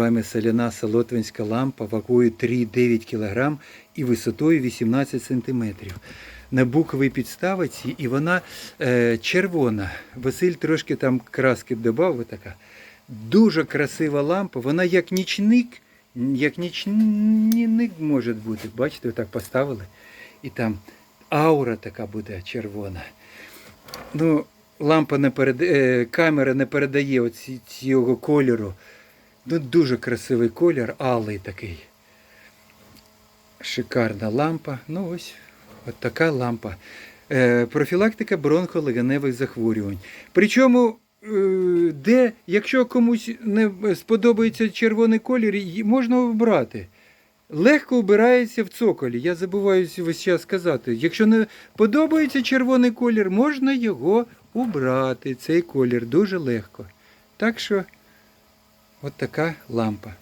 вами соляна солотвинська лампа вагою 3,9 кг і висотою 18 см. На буковій підставиці і вона е, червона. Василь трошки там краски додав, така. Дуже красива лампа, вона як нічник, як нічник може бути. Бачите, отак поставили. І там аура така буде червона. Ну, лампа не передає, камера не передає оці, цього кольору. Ну, дуже красивий колір, алий такий. Шикарна лампа. Ну ось, от така лампа. Е, профілактика бронхолегеневих захворювань. Причому, е, де, якщо комусь не сподобається червоний колір, можна обрати. Легко обирається в цоколі. Я забуваюся весь час сказати. Якщо не подобається червоний колір, можна його убрати. Цей колір дуже легко. Так що, от така лампа.